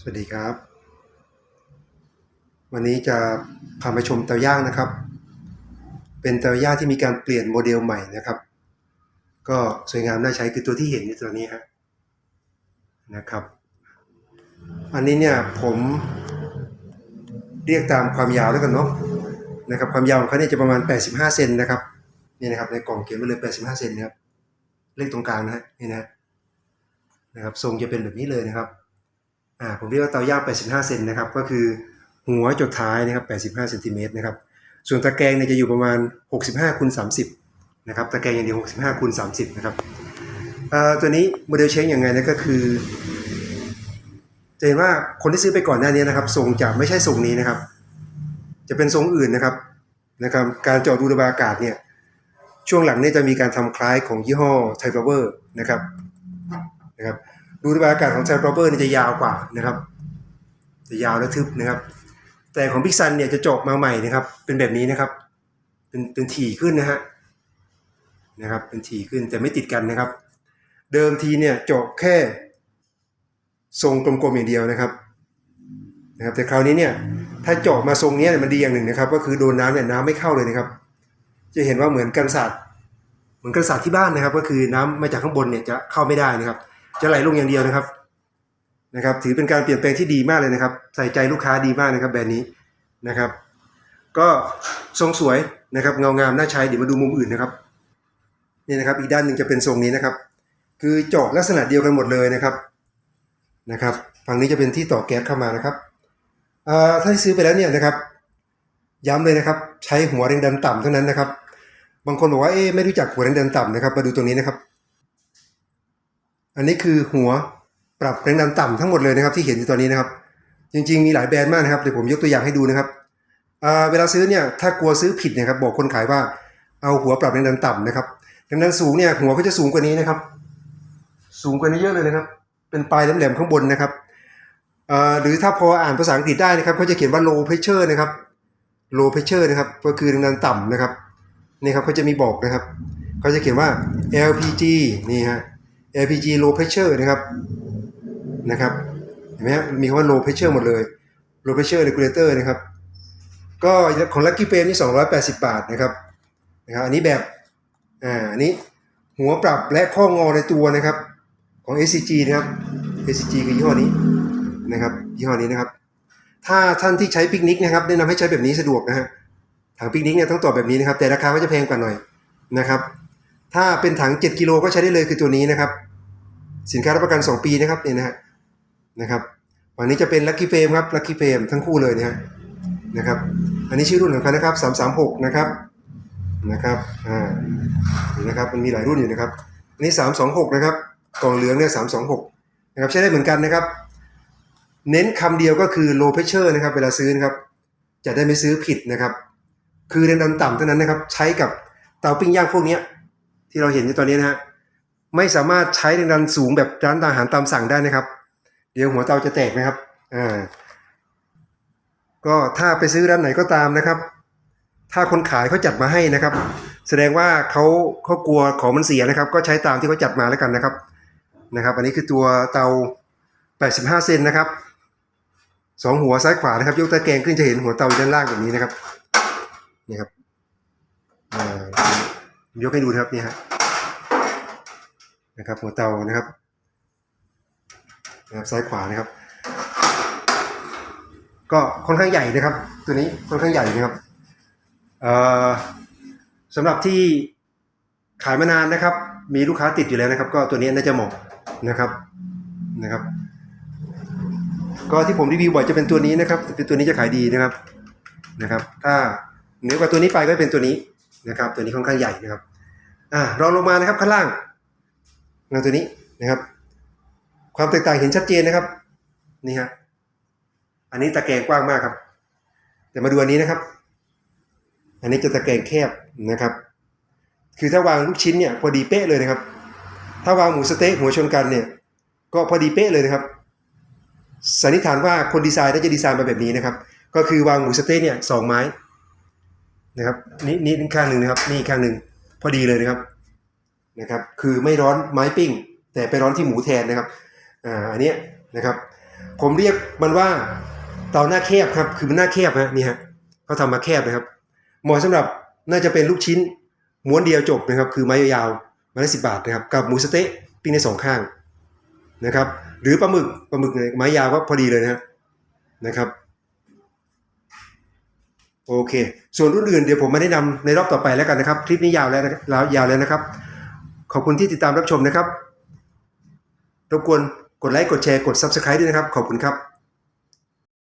สวัสดีครับ วันนี้จะพามาชมเตาย่างนะครับ เป็นเตาย่างที่มีการเปลี่ยนโมเดลใหม่นะครับ ก็สวยงามน่าใช้คือตัวที่เห็นอยู่ตัวนี้ครับนะครับ อันนี้เนี่ยผมเรียกตามความยาวแล้วกันเนาะนะครับความยาวของเขาเนี่ยจะประมาณ 85 เซนนะครับนี่นะครับในกล่องเขียนไว้เลย 85 เซนนะครับเลขตรงกลางนะฮะนี่นะนะครับทรงจะเป็นแบบนี้เลยนะครับ อ่าผมเรียกว่าเตาย่าง 85 เซนนะครับ ก็คือหัวจดท้ายนะครับ 85เซนติเมตรนะครับ ส่วนตะแกรงเนี่ยจะอยู่ประมาณ 65คูณ30 นะครับ ตะแกรงอย่างเดียว65คูณ30 นะครับตัวนี้โมเดลเชงยังไงนะก็คือ จะเห็นว่าคนที่ซื้อไปก่อนหน้านี้นะครับทรงจะไม่ใช่ทรงนี้นะครับ จะเป็นทรงอื่นนะครับนะครับ การเจาะรูระบายอากาศเนี่ยช่วงหลังเนี่ยจะมีการทำคล้ายของยี่ห้อไทฟลเวอร์นะครับนะครับ รูระบายอากาศของไทฟลเวอร์นี่จะยาวกว่านะครับ จะยาวและทึบนะครับ แต่ของพิกซันเนี่ยจะจาะมาใหม่นะครับ เป็นแบบนี้นะครับ เป็นเป็นถี่ขึ้นนะฮะนะครับ เป็นถี่ขึ้นแต่ไม่ติดกันนะครับ เดิมทีเนี่ยเจาะแค่ ทรงกลมๆอย่างเดียวนะครับนะครับ แต่คราวนี้เนี่ยถ้าเจาะมาทรงเนี้ยมันดีอย่างหนึ่งนะครับ ก็คือโดนน้ำเนี่ยน้ำไม่เข้าเลยนะครับ จะเห็นว่าเหมือนกันศาสตร์เหมือนกันศาสตร์ที่บ้านนะครับ ก็คือน้ำมาจากข้างบนเนี่ยจะเข้าไม่ได้นะครับ จะไหลลงอย่างเดียวนะครับนะครับ ถือเป็นการเปลี่ยนแปลงที่ดีมากเลยนะครับ ใส่ใจลูกค้าดีมากนะครับแบรนด์นี้นะครับ ก็ทรงสวยนะครับเงางามน่าใช้เดี๋ยวมาดูมุมอื่นนะครับนี่นะครับ อีกด้านหนึ่งจะเป็นทรงนี้นะครับ คือจาะลักษณะเดียวกันหมดเลยนะครับนะครับฝั่งนี้จะเป็นที่ต่อแก๊สเข้ามานะครับอ่าถ้าซื้อไปแล้วเนี่ยนะครับ ย้ำเลยนะครับ ใช้หัวแรงดันต่ำเท่านั้นนะครับ บางคนบอกว่าเอ๊ไม่รู้จักหัวแรงดันต่ำนะครับมาดูตรงนี้นะครับ อันนี้คือหัวปรับแรงดันต่ำทั้งหมดเลยนะครับที่เห็นอยู่ตอนนี้นะครับ จริงๆมีหลายแบรนด์มากนะครับเดี๋ยวผมยกตัวอย่างให้ดูนะครับเวลาซื้อเนี่ยถ้ากลัวซื้อผิดเนะครับบอกคนขายว่าเอาหัวปรับแรงดันต่ำนะครับแรงดันสูงเนี่ยหัวก็จะสูงกว่านี้นะครับ สูงกว่านี้เยอะเลยนะครับ เป็นปลายแหลมๆข้างบนนะครับหรือถ้าพออ่านภาษาอังกฤษได้นะครับเขาจะเขียนว่า low pressure นะครับ low pressure นะครับก็คือแรงดันต่ำนะครับนี่ครับเขาจะมีบอกนะครับเขาจะเขียนว่า LPG นี่ฮะ LPG low pressure นะครับนะครับเห็นไหมฮะมีคำว่า low pressure หมดเลย low pressure regulator นะครับก็ของ Lucky Frame นี่ 280 บาทนะครับนะครับ อันนี้แบบอ่าอันนี้หัวปรับและข้องอในตัวนะครับของ SCG นะครับ SCG คือยี่ห้อนี้นะครับยี่ห้อนี้นะครับ ถ้าท่านที่ใช้ปิกนิกนะครับแนะนำให้ใช้แบบนี้สะดวกนะฮะถังปิกนิกเนี่ยต้องต่อแบบนี้นะครับ แต่ราคาก็จะแพงกว่าหน่อยนะครับ ถ้าเป็นถัง 7 กิโลก็ใช้ได้เลยคือตัวนี้นะครับ สินค้ารับประกัน 2 ปีนะครับเนี่ยนะฮะนะครับฝั่งนี้จะเป็น Lucky Frame ครับ Lucky Frame ทั้งคู่เลยนะฮะนะครับอันนี้ชื่อรุ่นของเขานะครับ 336 นะครับนะครับอ่านะครับมันมีหลายรุ่นอยู่นะครับอันนี้ 326 นะครับกล่องเหลืองเนี่ย326 นะครับใช้ได้เหมือนกันนะครับ เน้นคำเดียวก็คือ low pressure นะครับเวลาซื้อนะครับจะได้ไม่ซื้อผิดนะครับ คือแรงดันต่ำเท่านั้นนะครับ ใช้กับเตาปิ้งย่างพวกนี้ ที่เราเห็นอยู่ตอนนี้นะฮะไม่สามารถใช้แรงดันสูงแบบร้านอาหารตามสั่งได้นะครับ เดี๋ยวหัวเตาจะแตกนะครับอ่าก็ถ้าไปซื้อร้านไหนก็ตามนะครับ ถ้าคนขายเขาจัดมาให้นะครับ แสดงว่าเขาเขากลัวของมันเสียนะครับ ก็ใช้ตามที่เขาจัดมาแล้วกันนะครับนะครับ อันนี้คือตัวเตา 85 เซนนะครับสองหัวซ้ายขวานะครับ ยกตะแกรงขึ้นจะเห็นหัวเตาด้านล่างแบบนี้นะครับนี่ครับอ่า ยกให้ดูนะครับนี่ฮะนะครับ หัวเตานะครับนะครับซ้ายขวานะครับ ก็ค่อนข้างใหญ่นะครับ ตัวนี้ค่อนข้างใหญ่นะครับเอ่อสำหรับที่ขายมานานนะครับ มีลูกค้าติดอยู่แล้วนะครับ ก็ตัวนี้น่าจะเหมาะนะครับนะครับ ก็ที่ผมรีวิวบ่อยจะเป็นตัวนี้นะครับเป็นตัวนี้จะขายดีนะครับนะครับ ถ้าเหนือกว่าตัวนี้ไปก็เป็นตัวนี้ นะครับ ตัวนี้ค่อนข้างใหญ่นะครับอ่ารองลงมานะครับข้างล่างงานตัวนี้นะครับ ความแตกต่างเห็นชัดเจนนะครับนี่ฮะอันนี้ตะแกรงกว้างมากครับ แต่มาดูอันนี้นะครับ อันนี้จะตะแกรงแคบนะครับ คือถ้าวางลูกชิ้นเนี่ยพอดีเป๊ะเลยนะครับ ถ้าวางหมูสเต๊ะหัวชนกันเนี่ย ก็พอดีเป๊ะเลยนะครับสันนิษฐานว่าคนดีไซน์น่าจะดีไซน์มาแบบนี้นะครับ ก็คือวางหมูสเต๊ะเนี่ยสองไม้ นะครับนี่นี่ข้างหนึ่งนะครับ นี่ข้างหนึ่งพอดีเลยนะครับนะครับ คือไม่ร้อนไม้ปิ้ง แต่ไปร้อนที่หมูแทนนะครับอ่าอันนี้นะครับ ผมเรียกมันว่าเตาหน้าแคบครับ คือมันหน้าแคบฮะนี่ฮะเขาทำมาแคบนะครับเหมาะสำหรับน่าจะเป็นลูกชิ้นม้วนเดียวจบนะครับ คือไม้ยาวๆไม้ละสิบาทนะครับ กับหมูสเต๊ะปิ้งในสองข้างนะครับ หรือปลาหมึกปลาหมึกเนี่ยไม้ยาวก็พอดีเลยนะฮะนะครับ โอเค ส่วนรุ่นอื่นเดี๋ยวผมมาแนะนำในรอบต่อไปแล้วกันนะครับ คลิปนี้ยาวแล้วนะแล้วยาวแล้วนะครับ ขอบคุณที่ติดตามรับชมนะครับ รบกวนกดไลค์กดแชร์กด Subscribe ด้วยนะครับ ขอบคุณครับ